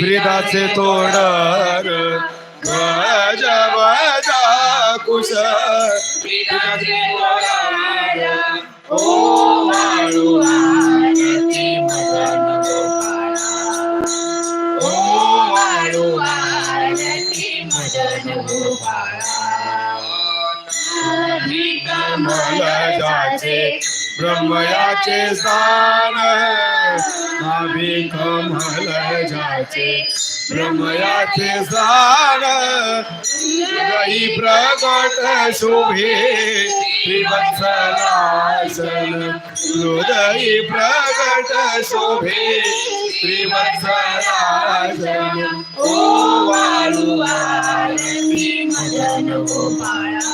ब्रिदाचे तोडर गज बजा कुश. प्रियाचे वराड, ब्रह्मयाचे स्थान नाभी कमल जाचे ब्रह्मयाचे स्थान हृदयी प्रगट शोभे श्रीवत्सलासन हृदयी प्रगट शोभे श्रीवत्सलासन ओ वाळू आरती मदन गोपाळा.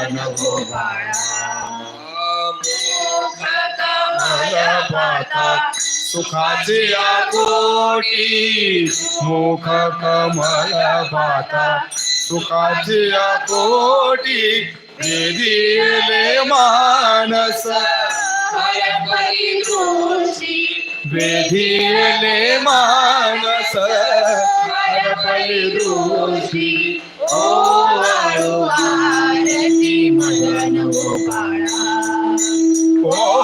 मदन गोपाळा. मुख कमल कोटी मुख कमल पाता सुखाचे कोटी वेदिले मानस हरपरी वेधिले मानस ओ आरती मदन गोपाळा. ओ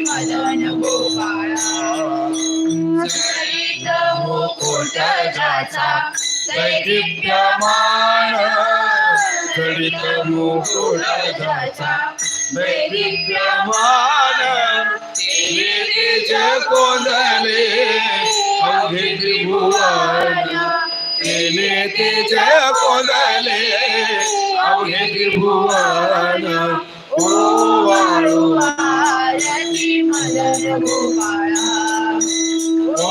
मदन गोपाळा. सरित मुकुट जाचा. दैदिप्यमान. चरित मुकुट जाचा. दैदिप्यमान. तेज कोंदले अवघे त्रिभुवन तेने तेज कोंदले। अवघे त्रिभुवन। ओ वाळू आरती मदन गोपाळा। ओ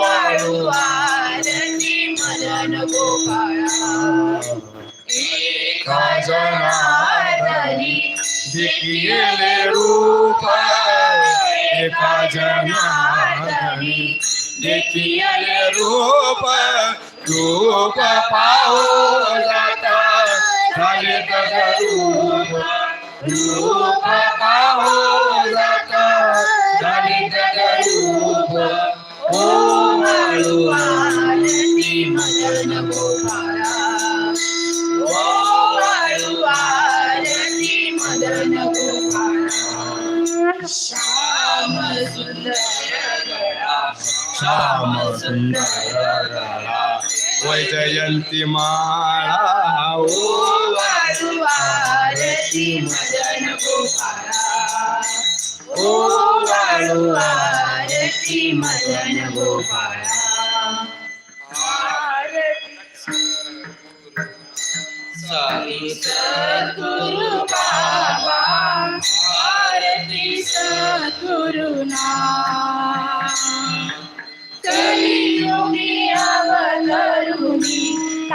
वाळू आरती मदन गोपाळा। एका जनार्दनी देखिले रूप एका जनार्दनी देखिले रूप रूप पाहो जाता झाले रूप रूप पाहो जाता झाले रूप ओ वाळू मदन गोपाळा. ओ वाळू मदन गोपाळा. श्याम सुंदर गळा श्याम सुंदर गळा वैजयंती माळा ओ ओ वाळू आरती मदन गोपाळा ओ वाळू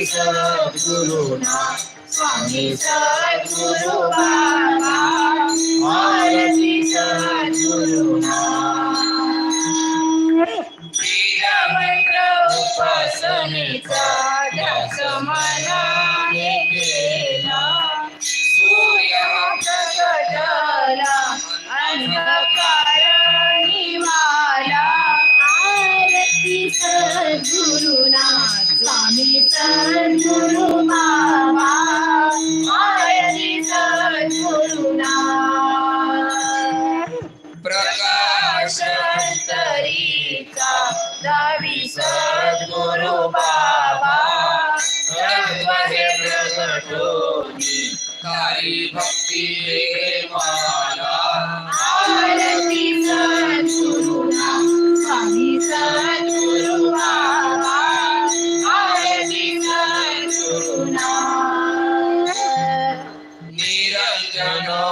आरती स्वामी सद्गुरु बाबा आरती उपासनेचा तारी भक्ती माला आरती सद्गुरुना स्वामी सद्गुरु बाबा आरती सद्गुरुना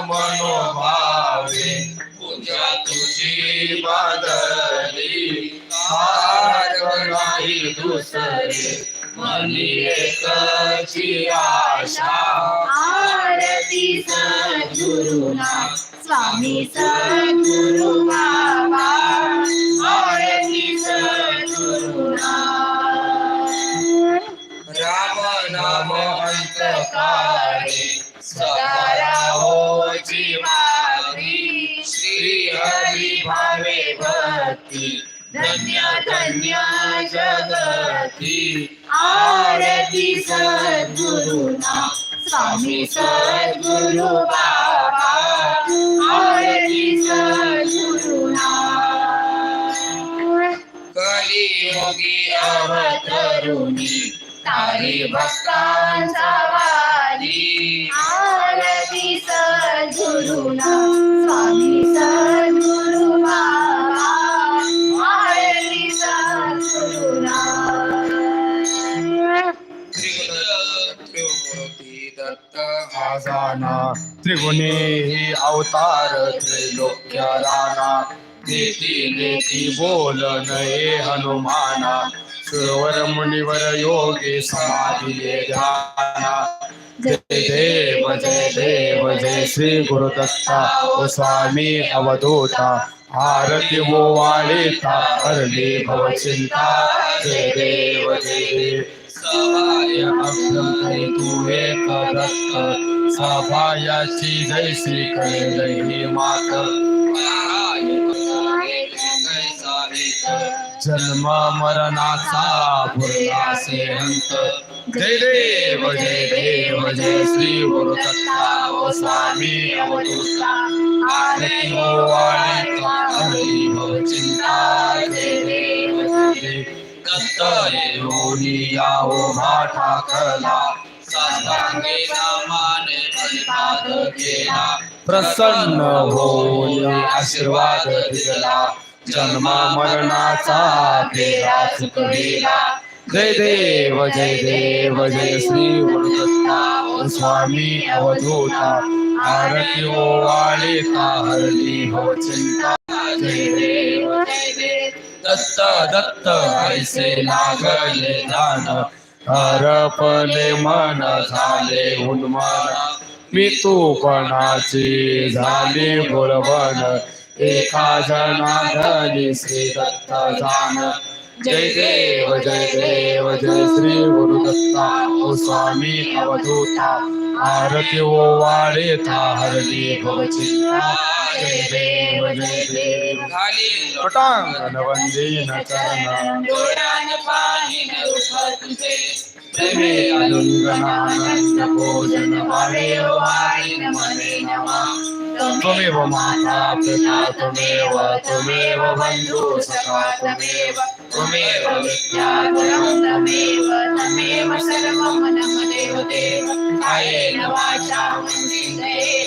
मनोभावे पूजा तुझी बांधली हार नाही दुसरे मनी एकची आशा. आरती सद्गुरुना स्वामी सद्गुरुना धन्य धन्य जगती. आरती सद्गुरुना. स्वामी सद्गुरु बाबा. आरती सद्गुरुना. कलियोगी अवतरुणी. तारी भक्तांचा वारी त्रिगुणे अवतार त्रिलोक्य राणा. नेती नेती बोल नये हनुमाना. सुरवर मुनिवर योगी समाधी ध्याना. जय देव जय देव जय श्री गुरुदत्ता. स्वामी अवधूता. आरती वो वाळीता हरली भवचिंता जय देव जय देव. सहाय अभ्रम करी तू एक दत्त सभायाची जैसी कैलही मात जन्म मरणाचा भुरलासे अंत जय देव जय देव जय श्री गुरुदत्ता ओ स्वामी अवधूता आरती ओ वाळीता हरी भवचिंता जय देव जय देव दत्त योनी यावो माठा कला साष्टांगे नामाने परिपाद केला. प्रसन्न होऊन आशीर्वाद दिला जन्म मरणाचा तेरा चुकविला जय देव जय देव जय श्री गुरुदत्ता स्वामी अवधूता. आरती ओ वाळीता हरली हो चिंता. जय देव जय देव. दत्त दत्त ऐसे लागले दान। हरपले मन झाले उन्मान मी तूपणाची झाली बोलबन एका जनाधनी श्री दत्त जान। जय देव जय देव जय श्री गुरुदत्ता ओ स्वामी अवधूता। आरती ओ वाळेता हरली भवचिंता पटांगण वंदीन चरण डोळ्यान पाहिन रूप तुझे प्रेमे अलुंगनानंद भोजन वारे वाळीन मने नमा त्वमेव माता पिता त्वमेव त्वमेव बन्धु सखा त्वमेव त्वमेव विद्या गुणं तमेव तमेव सर्वं नम देव देव कायेन वाचा मनसेन्द्रियेव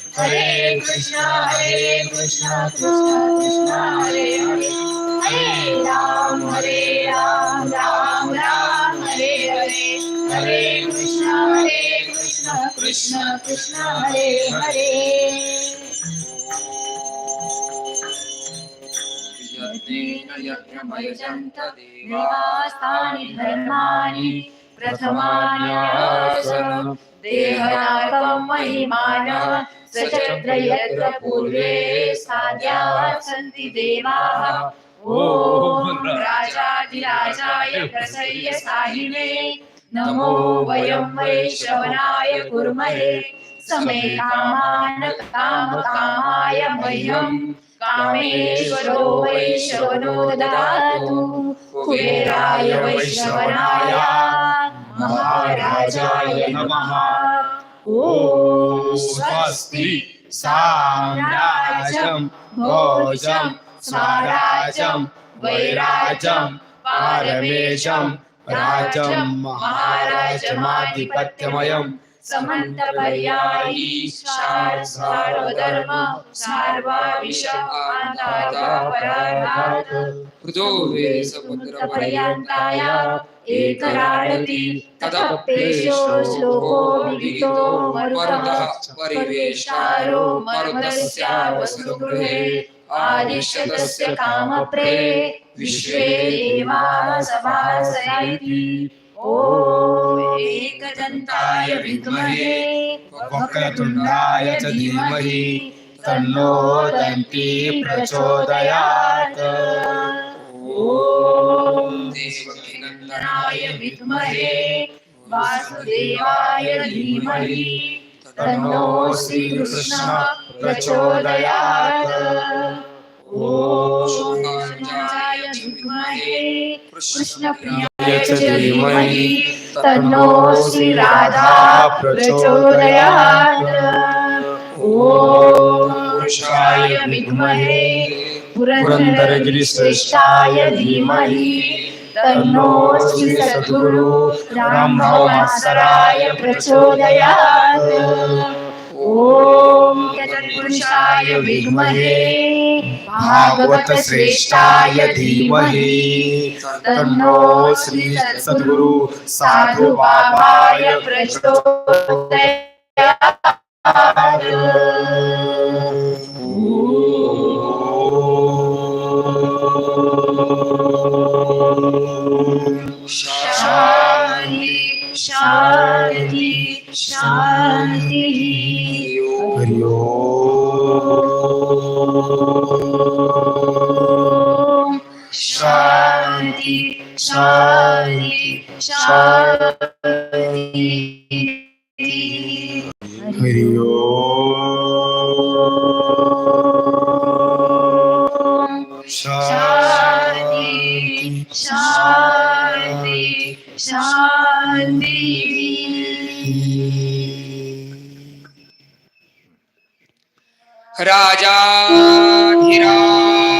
हरे कृष्ण हरे कृष्ण कृष्ण कृष्ण हरे हरे। हरे राम हरे राम राम राम हरे हरे। हरे कृष्ण हरे कृष्ण कृष्ण कृष्ण हरे हरे। यजन्त देवास्तानि धर्माणि प्रथमान्यासनं देहनाकं महिमानः। सचक्र यत्र पूर्वे साध्या सन्ति देवाः। ॐ राजाधिराजाय प्रसय्य साहिने। नमो वयं वै श्रवणाय कुर्महे। समे काम कामाय मह्यं। कामेश्वरो वै श्रवणो ददातु कुबेराय वैश्रवणाय महाराजाय नमः। ॐ स्वस्ति साम्राज्यं भोजं स्वराज्यं वैराजं पारमेशं राजं महाराजमाधिपत्यमयं समन्तपर्यायी सार्वधर्म सार्वाविषान्तापराधात् पर्यन्ताय एकराडति ततप्पेशो श्लोको विदितो मरुतः। परिवेशारो मरुतस्यावसुगृहे आदिश्यतस्य कामप्रे। विश्वे देवा सभासयति ॐ एकदन्ताय विद्महे। वक्रतुण्डाय च धीमहि। तन्नो दन्ती प्रचोदयात्। ॐ देवकीनन्दनाय विद्महे वासुदेवाय धीमहि तन्नो श्रीकृष्ण प्रचोदयात्। ॐ शिवाय विद्महे कृष्णप्रियाय च धीमहि तन्नो श्रीराधा प्रचोदयात्। ॐ पुरुषाय विद्महे पुरन्दरगिरिश्रेष्ठाय धीमहि तन्नो श्री सद्गुरु रामभावमासराय प्रचोदयात्। ॐ तत्पुरुषाय विद्महे भागवत श्रेष्ठाय धीमहि। तन्नो श्री सद्गुरु साधु बाबाय प्रचोदयात्। शान्ति शान्ति शान्ति हरि ॐ शान्ति शान्ति शान्ति राजाधिराज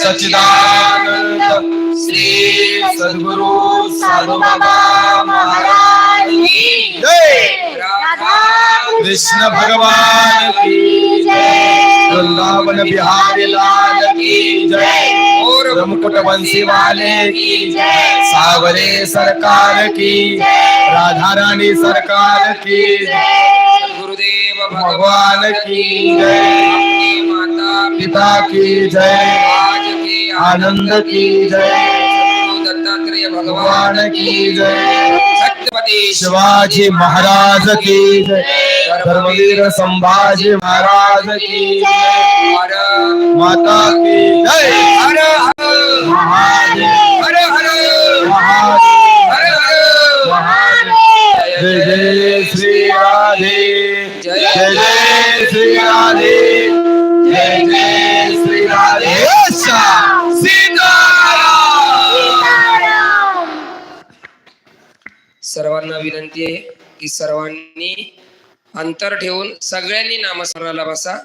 सच्चिदानंद श्री सद्गुरु साधु बाबा महाराज जय। कृष्ण भगवान की जय। वृंदावन बिहारी लाल की जय। और मुकुट बंसी वाले की जय। सावरे सरकार की राधा रानी सरकार की जय। गुरुदेव भगवान की जय। माता पिता की जय। आनंद की जय। दत्तात्रेय भगवान की जय। सत्यपति शिवाजी महाराज की जय। धर्मवीर संभाजी महाराज की जय। माता की जय। सर्वांनी अंतर ठेवून सगळ्यांनी नामस्मरणाला बसा.